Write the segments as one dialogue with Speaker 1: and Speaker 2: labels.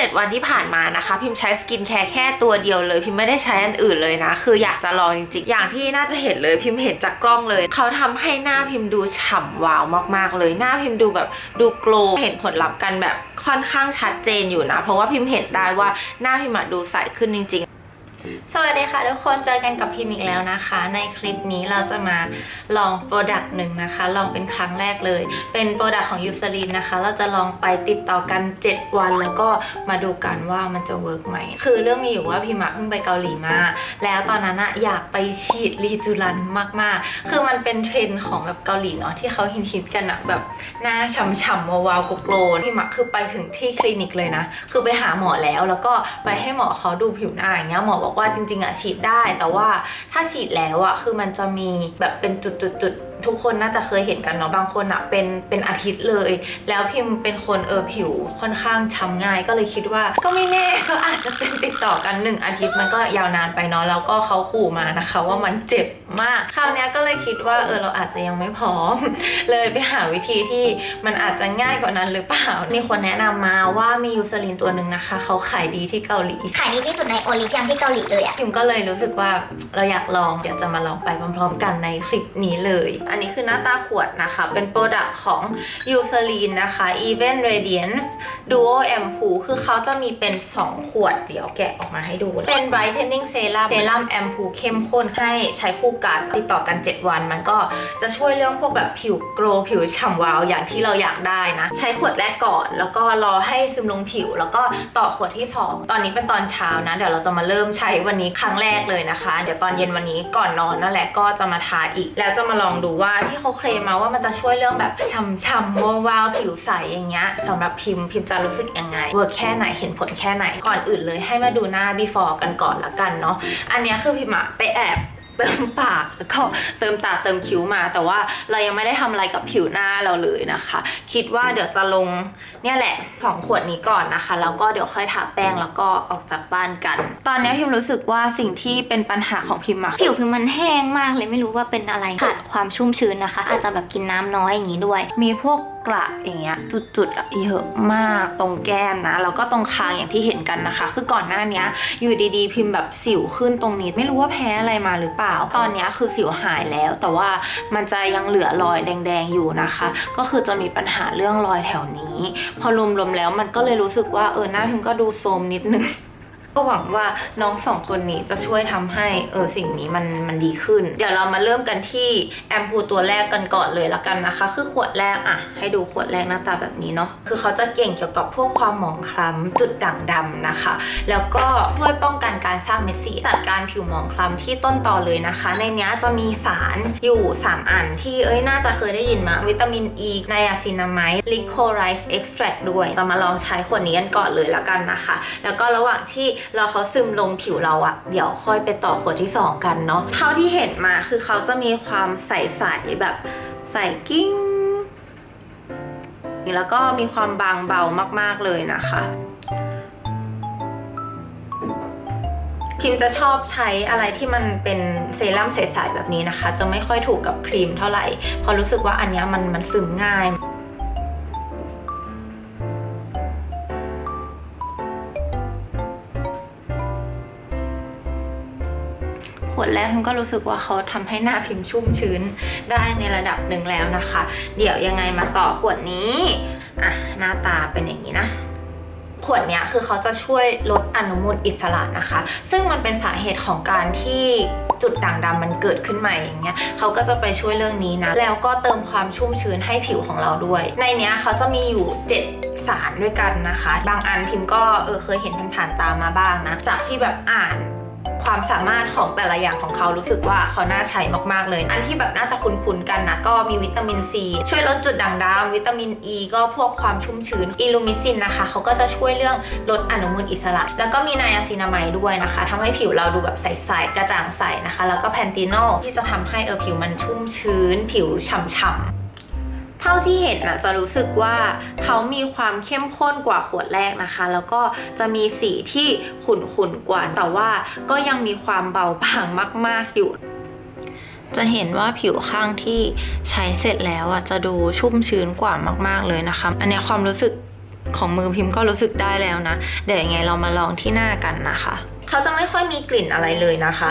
Speaker 1: 7 วันที่ผ่านมานะคะ พิมพ์ใช้สกินแคร์แค่ตัวเดียวเลย พิมพ์ไม่ได้ใช้อันอื่นเลยนะ คืออยากจะลองจริงๆ อย่างที่น่าจะเห็นเลยพิมพ์เห็นจากกล้องเลย เขาทำให้หน้าพิมพ์ดูฉ่ำวาวมากๆเลย หน้าพิมพ์ดูแบบดูโกลว์เห็นผลลัพธ์กันแบบค่อนข้างชัดเจนอยู่นะ เพราะว่าพิมพ์เห็นได้ว่าหน้าพิมพ์ดูใสขึ้นจริง ๆ สวัสดีค่ะทุกคนเจอกันกับพิมอีกแล้วนะคะ ในคลิปนี้เราจะมาลองโปรดักต์หนึ่งนะคะ ลองเป็นครั้งแรกเลย เป็นโปรดักต์ของยูซ l ลินนะคะ เราจะลองไปติดต่อกัน 7 วัน แล้วก็มาดูกันว่ามันจะเวิร์กไหมคือเรื่องมีอยู่ว่าพิมเพิ่งไปเกาหลีมา แล้วตอนนั้นอะอยากไปฉีดรีจูรันมากๆ คือมันเป็นเทรนด์ของแบบเกาหลีเนาะที่เขาฮิตๆกันอะแบบหน้าฉ่ำๆวาวๆโกลๆพิมคือไปถึงที่คลินิกเลยนะ คือไปหาหมอแล้วแล้วก็ไปให้หมอเขาดูผิวหน้าอย่างเงี้ยหมอบอกว่าจริง ๆอะฉีดได้ แต่ว่าถ้าฉีดแล้วอะคือมันจะมีแบบเป็นจุดๆๆ ทุกคนน่าจะเคยเห็นกันเนาะบางคนอะเป็นเป็นอาทิตย์เลย แล้วพิมพ์เป็นคนเออผิวค่อนข้างช้ำง่าย ก็เลยคิดว่า ก็ไม่แน่ก็อาจจะเป็นติดต่อกันหนึ่งอาทิตย์มันก็ยาวนานไปเนาะแล้วก็เขาขู่มานะคะ ว่ามันเจ็บมากคราวเนี้ยก็เลยคิดว่าเออเราอาจจะยังไม่พร้อม เลยไปหาวิธีที่มันอาจจะง่ายกว่านั้นหรือเปล่า มีคนแนะนำมาว่ามียูซลินตัวหนึ่งนะคะ เขาขายดีที่เกาหลี
Speaker 2: ขายดีที่สุดในโอลิฟยังที่เกาหลีเลยอะ
Speaker 1: พิมก็เลยรู้สึกว่าเราอยากลองเดี๋ยวจะมาลองไปพร้อมๆ กันในคลิปนี้เลยอันนี้คือหน้าตาขวดนะคะ เป็นโปรดักต์ของ u c e r i n นะคะ Even Radiance Duo Ampoule คือเขาจะมีเป็น 2 ขวด เดี๋ยวแกะออกมาให้ดู เป็น Brightening Serum Serum Ampoule เข้มข้นให้ใช้คู่กันติดต่อกัน 7 วัน มันก็จะช่วยเรื่องพวกแบบผิวโกลว์ผิวฉ่ำวาวอย่างที่เราอยากได้นะ ใช้ขวดแรกก่อน แล้วก็รอให้ซึมลงผิว แล้วก็ต่อขวดที่ 2 ตอนนี้เป็นตอนเช้านะ เดี๋ยวเราจะมาเริ่มใช้วันนี้ครั้งแรกเลยนะคะ เดี๋ยวตอนเย็นวันนี้ก่อนนอนนั่นแหละก็จะมาทาอีก แล้วจะมาลองดูว่าที่เขาเคลมมาว่ามันจะช่วยเรื่องแบบช่ำๆวาวๆผิวใสอย่างเงี้ยสำหรับพิมพ์พิมพ์จะรู้สึกยังไงเวิร์กแค่ไหนเห็นผลแค่ไหนก่อนอื่นเลยให้มาดูหน้า before กันก่อนละกันเนาะอันนี้คือพิมพ์อะไปแอบ เติมปากแล้วก็เติมตาเติมคิ้วมา แต่ว่าเรายังไม่ได้ทำอะไรกับผิวหน้าเราเลยนะคะ คิดว่าเดี๋ยวจะลงเนี่ยแหละสองขวดนี้ก่อนนะคะแล้วก็เดี๋ยวค่อยทาแป้งแล้วก็ออกจากบ้านกัน ตอนนี้พิมรู้สึกว่าสิ่งที่เป็นปัญหาของพิมอะ
Speaker 2: ผิวพิมมันแห้งมากเลยไม่รู้ว่าเป็นอะไรขาดความชุ่มชื้นนะคะ อาจจะแบบกินน้ำน้อยอย่างนี้ด้วย
Speaker 1: มีพวกกระอย่างเงี้ยจุดๆอะเยอะมากตรงแก้มนะแล้วก็ตรงคางอย่างที่เห็นกันนะคะ คือก่อนหน้านี้อยู่ดีๆ พิมพ์แบบสิวขึ้นตรงนี้ ไม่รู้ว่าแพ้อะไรมาหรือเปล่า ตอนนี้คือสิวหายแล้ว แต่ว่ามันจะยังเหลือรอยแดงๆอยู่นะคะ ก็คือจะมีปัญหาเรื่องรอยแถวนี้ พอรวมๆแล้วมันก็เลยรู้สึกว่าเออหน้าพิมก็ดูโทรมนิดนึง ก็หวังว่าน้องสองคนนี้จะช่วยทำให้เออสิ่งนี้มันมันดีขึ้น เดี๋ยวเรามาเริ่มกันที่แอมพูตัวแรกกันก่อนเลยละกันนะคะ คือขวดแรกอะ ให้ดูขวดแรกหน้าตาแบบนี้เนาะคือเขาจะเก่งเกี่ยวกับพวกความหมองคล้ำจุดด่างดำนะคะ แล้วก็ช่วยป้องกันการสร้างเม็ดสีจัดการผิวหมองคล้ำที่ต้นต่อเลยนะคะ ในเนี้ยจะมีสารอยู่ 3 อันที่เอ้ยน่าจะเคยได้ยินมา วิตามินอ e, ีไนอาซินามายลิโคไรซ์เอ็กซ์แทรด้วยเรามาลองใช้ขวดนี้กันก่อนเลยละกันนะคะ แล้วก็ระหว่างที่เราเขาซึมลงผิวเราอะเดี๋ยวค่อยไปต่อขวดที่ 2 กันเนาะเท่าที่เห็นมาคือเขาจะมีความใสๆแบบใสกิ้งแล้วก็มีความบางเบามากๆเลยนะคะพิมจะชอบใช้อะไรที่มันเป็นเซรั่มใสๆแบบนี้นะคะ จะไม่ค่อยถูกกับครีมเท่าไหร่เพราะรู้สึกว่าอันนี้มันมันซึมง่าย ขวดแรกพิมก็รู้สึกว่าเขาทำให้หน้าพิมชุ่มชื้นได้ในระดับหนึ่งแล้วนะคะ เดี๋ยวยังไงมาต่อขวดนี้อะหน้าตาเป็นอย่างนี้นะขวดเนี้ยคือเขาจะช่วยลดอนุมูลอิสระนะคะ ซึ่งมันเป็นสาเหตุของการที่จุดด่างดำมันเกิดขึ้นใหม่อย่างเงี้ยเขาก็จะไปช่วยเรื่องนี้นะ แล้วก็เติมความชุ่มชื้นให้ผิวของเราด้วย ในเนี้ยเขาจะมีอยู่ 7สารด้วยกันนะคะ บางอันพิมพ์ก็เออเคยเห็นผ่านๆตามมาบ้างนะ จากที่แบบอ่าน ความสามารถของแต่ละอย่างของเขารู้สึกว่าเขาน่าใช้มากๆเลย อันที่แบบน่าจะคุ้นๆกันนะก็มีวิตามินซีช่วยลดจุดด่างดำวิตามินอ e ีก็พวกความชุ่มชื้นอิลูมิซินนะคะเขาก็จะช่วยเรื่องลดอนุมูลอิสระ แล้วก็มีไนอาซินามายด้วยนะคะทำให้ผิวเราดูแบบใสๆกระจ่างใสนะคะ แล้วก็แพนตินอลที่จะทำให้เออผิวมันชุ่มชื้น ผิวฉ่ำๆ เท่าที่เห็นนะจะรู้สึกว่าเขามีความเข้มข้นกว่าขวดแรกนะคะ แล้วก็จะมีสีที่ขุ่นๆกว่าแต่ว่าก็ยังมีความเบาบางมาก ๆอยู่จะเห็นว่าผิวข้างที่ใช้เสร็จแล้วอะจะดูชุ่มชื้นกว่ามาก ๆเลยนะคะ อันนี้ความรู้สึกของมือพิมพ์ก็รู้สึกได้แล้วนะ เดี๋ยวยังไงเรามาลองที่หน้ากันนะคะ เขาจะไม่ค่อยมีกลิ่นอะไรเลยนะคะ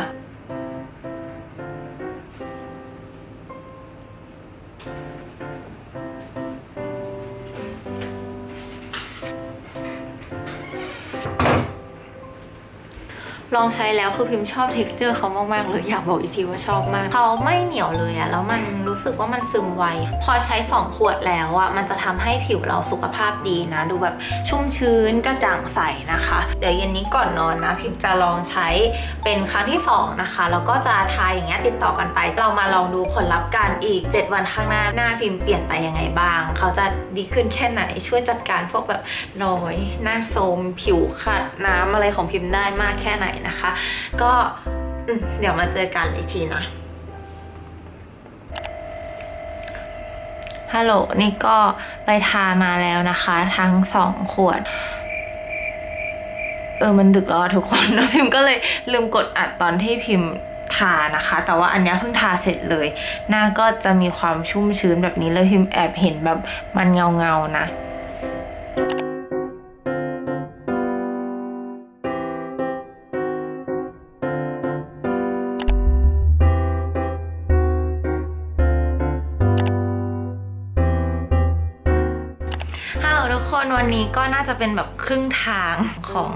Speaker 1: ลองใช้แล้วคือพิมพ์ชอบ t e x t อร์เขามากๆเลยอยากบอกอีกทีว่าชอบมาก เขาไม่เหนียวเลยอะแล้วมันรู้สึกว่ามันซึมไว พอใช้ 2 ขวดแล้วอะมันจะทำให้ผิวเราสุขภาพดีนะ ดูแบบชุ่มชื้นกระจ่างใสนะคะ เดี๋ยวเย็นนี้ก่อนนอนนะพิมพ์จะลองใช้เป็นครั้งที่ 2 นะคะ แล้วก็จะทาอย่างเงี้ยติดต่อกันไป เรามาลองดูผลลัพธ์กันอีก 7 วันข้างหน้าหน้าพิมพ์เปลี่ยนไปยังไงบ้าง เขาจะดีขึ้นแค่ไหนช่วยจัดการพวกแบบรอย หน้าโทรมผิวขัดน้ำอะไรของพิมพ์ได้มากแค่ไหนนะคะ ก็เดี๋ยวมาเจอกันอีกทีนะ ฮัลโหล นี่ก็ไปทามาแล้วนะคะ ทั้งสองขวด เออ มันดึกแล้วทุกคนนะพิมก็เลยลืมกดอัดตอนที่พิมทานะคะ แต่ว่าอันนี้เพิ่งทาเสร็จเลย หน้าก็จะมีความชุ่มชื้นแบบนี้เลยพิมแอบเห็นแบบมันเงาเงาๆนะ คนวันนี้ก็น่าจะเป็นแบบครึ่งทางของ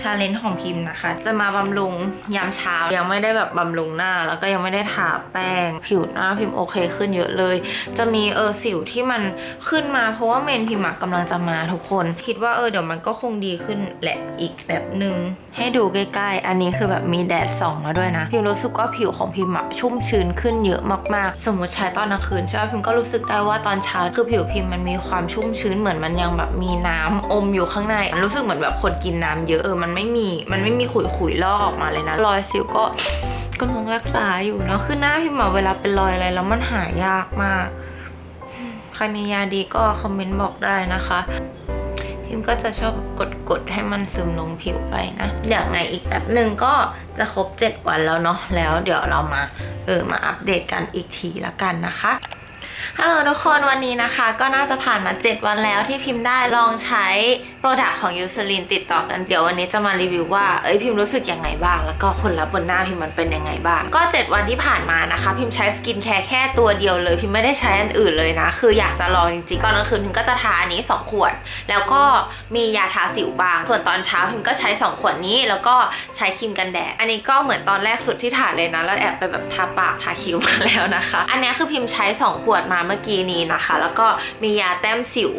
Speaker 1: ชาเลนจ์ของพิมพ์นะคะ จะมาบำรุงยามเช้ายังไม่ได้แบบบำรุงหน้า แล้วก็ยังไม่ได้ทาแป้งผิวหน้าพิมพ์โอเคขึ้นเยอะเลย จะมีเออสิวที่มันขึ้นมาเพราะว่าเมนพิมพ์อะกำลังจะมาทุกคน คิดว่าเออเดี๋ยวมันก็คงดีขึ้นแหละอีกแบบหนึ่งให้ดูใกล้ๆ อันนี้คือแบบมีแดดส่องมาด้วยนะ พิมรู้สึกว่าผิวของพิมอะชุ่มชื้นขึ้นเยอะมากๆ สมมติใช้ตอนกลางคืนใช่ไหมพิมก็รู้สึกได้ว่าตอนเช้าคือผิวพิมมันมีความชุ่มชื้นเหมือนมันยังแบบมีน้ำอมอยู่ข้างในรู้สึกเหมือนแบบคนกินน้ำเยอะเออมันไม่มีมันไม่มีขุยๆลอกออกมาเลยนะ รอยสิวก็กำลังรักษาอยู่เนาะคือหน้าพิมอเวลาเป็นรอยอะไรแล้วมันหายากมากใครมียาดีก็คอมเมนต์บอกได้นะคะพิมก็จะชอบกดกดๆให้มันซึมลงผิวไปนะเดี๋ยวไงอีกแบบหนึ่งก็จะครบ 7 วันแล้วเนาะแล้วเดี๋ยวเรามาเออมาอัปเดตกันอีกทีละกันนะคะ ฮัลโหลทุกคนวันนี้นะคะ ก็น่าจะผ่านมา 7 วันแล้วที่พิมพ์ได้ลองใช้โปรดักต์ของยูซลินติดต่อกัน เดี๋ยววันนี้จะมารีวิวว่า เอ้ยพิมพ์รู้สึกยังไงบ้าง แล้วก็ผลลัพธ์บนหน้าพิมพ์มันเป็นยังไงบ้าง ก็ 7 วันที่ผ่านมานะคะ พิมพ์ใช้สกินแคร์แค่ตัวเดียวเลย พิมพ์ไม่ได้ใช้อันอื่นเลยนะ คืออยากจะลองจริงๆ ตอนกลางคืนพิมพ์ก็จะทาอันนี้ 2 ขวด แล้วก็มียาทาสิวบาง ส่วนตอนเช้าพิมพ์ก็ใช้ 2 ขวดนี้ แล้วก็ใช้ครีมกันแดด อันนี้ก็เหมือนตอนแรกสุดที่ถ่าเลยนะ แล้วแอบไปแบบทาปากทาคิ้วมาแล้วนะคะ อันนี้คือพิมพ์ใช้ 2 ขวดมาเมื่อกี้นี้นะคะ แล้วก็มียาแต้มสิว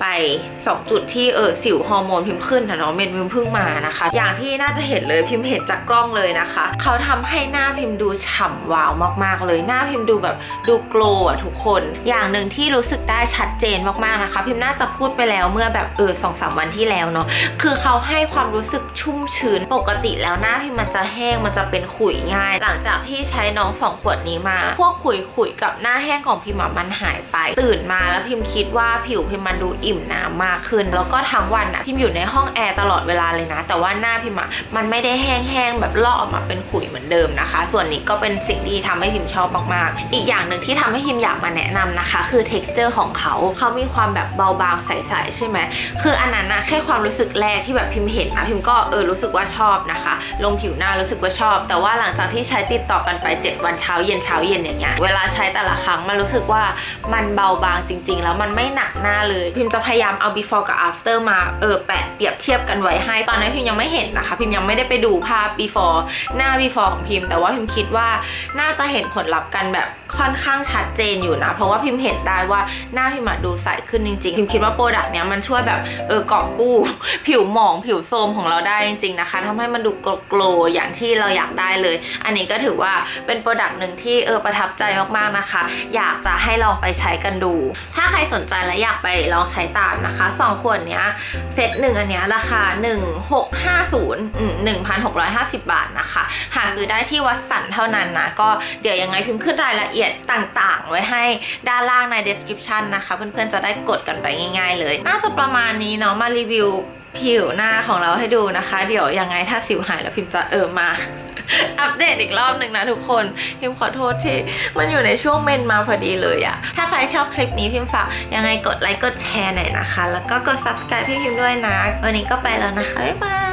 Speaker 1: ไป 2 จุดที่เออสิวฮอร์โมนพิมพ์ขึ้นนะเนาะเมนพิมพ์เพิ่งมานะคะ อย่างที่น่าจะเห็นเลยพิมพ์เห็นจากกล้องเลยนะคะ เขาทำให้หน้าพิมพ์ดูฉ่ำวาวมากๆ เลยหน้าพิมพ์ดูแบบดูโกลว์อะทุกคน อย่างหนึ่งที่รู้สึกได้ชัดเจนมากๆนะคะ พิมพ์น่าจะพูดไปแล้วเมื่อแบบเออสองสามวันที่แล้วเนาะคือเขาให้ความรู้สึกชุ่มชื้นปกติแล้วหน้าพิมมันจะแห้งมันจะเป็นขุยง่าย หลังจากที่ใช้น้องสองขวดนี้มา พวกขุยขุยกับหน้าแห้งของพิมอะมันหายไป ตื่นมาแล้วพิมคิดว่าผิวพิมมันดูอิ่มน้ำมากขึ้น แล้วก็ทั้งวันอะพิมอยู่ในห้องแอร์ตลอดเวลาเลยนะ แต่ว่าหน้าพิมอะมันไม่ได้แห้งๆแบบลอกออกมาเป็นขุยเหมือนเดิมนะคะ ส่วนนี้ก็เป็นสิ่งที่ทำให้พิมชอบมากๆ อีกอย่างหนึ่งที่ทำให้พิมอยากมาแนะนำนะคะ คือ texture ของเขาเขามีความแบบเบาบางใสๆใช่ไหมคืออันนั้นนะแค่ความรู้สึกแรกที่แบบพิมเห็นอะพิมก็เออรู้สึกว่าชอบนะคะ ลงผิวหน้ารู้สึกว่าชอบ แต่ว่าหลังจากที่ใช้ติดต่อกันไป 7 วันเช้าเย็นเช้าเย็นอย่างเงี้ยเวลาใช้แต่ละครั้งมันรู้สึกว่ามันเบาบางจริง ๆ แล้วมันไม่หนักหน้าเลย พิมจะพยายามเอา before กับ after มาเออแปะเปรียบเทียบกันไว้ให้ ตอนนั้นพิมยังไม่เห็นนะคะ พิมยังไม่ได้ไปดูภาพ before หน้า before ของพิมแต่ว่าพิมคิดว่าน่าจะเห็นผลลัพธ์กันแบบ ค่อนข้างชัดเจนอยู่นะ เพราะว่าพิมเห็นได้ว่าหน้าพิมอะดูใสขึ้นจริงๆ พิมคิดว่าโปรดักต์เนี้ยมันช่วยแบบเออกอบกู้ ผิวหมองผิวโทรมของเราได้จริงๆนะคะทำให้มันดูโกลว์อย่างที่เราอยากได้เลย อันนี้ก็ถือว่าเป็นโปรดักต์หนึ่งที่เออประทับใจมากๆนะคะ อยากจะให้ลองไปใช้กันดู ถ้าใครสนใจและอยากไปลองใช้ตามนะคะสองขวดเนี้ยเซตหนึ่งอันเนี้ยราคา 1650อืม1,650 บาทนะคะ หาซื้อได้ที่วัดสันเท่านั้นนะก็เดี๋ยวยังไงพิมพ์ขึ้นรายละเอียดต่างๆ ไว้ให้ด้านล่างใน description นะคะ เพื่อนๆจะได้กดกันไปง่าย ๆ เลย น่าจะประมาณนี้เนาะมารีวิวผิวหน้าของเราให้ดูนะคะ เดี๋ยวยังไงถ้าสิวหายแล้วพิมจะเออมา อัปเดตอีกรอบหนึ่งนะทุกคนพิมขอโทษที่มันอยู่ในช่วงเมนมาพอดีเลยอะถ้าใครชอบคลิปนี้พิมฝากยังไงกดไลค์กดแชร์หน่อยนะคะ แล้วก็กด subscribe พี่พิมด้วยนะ วันนี้ก็ไปแล้วนะคะ บ๊ายบาย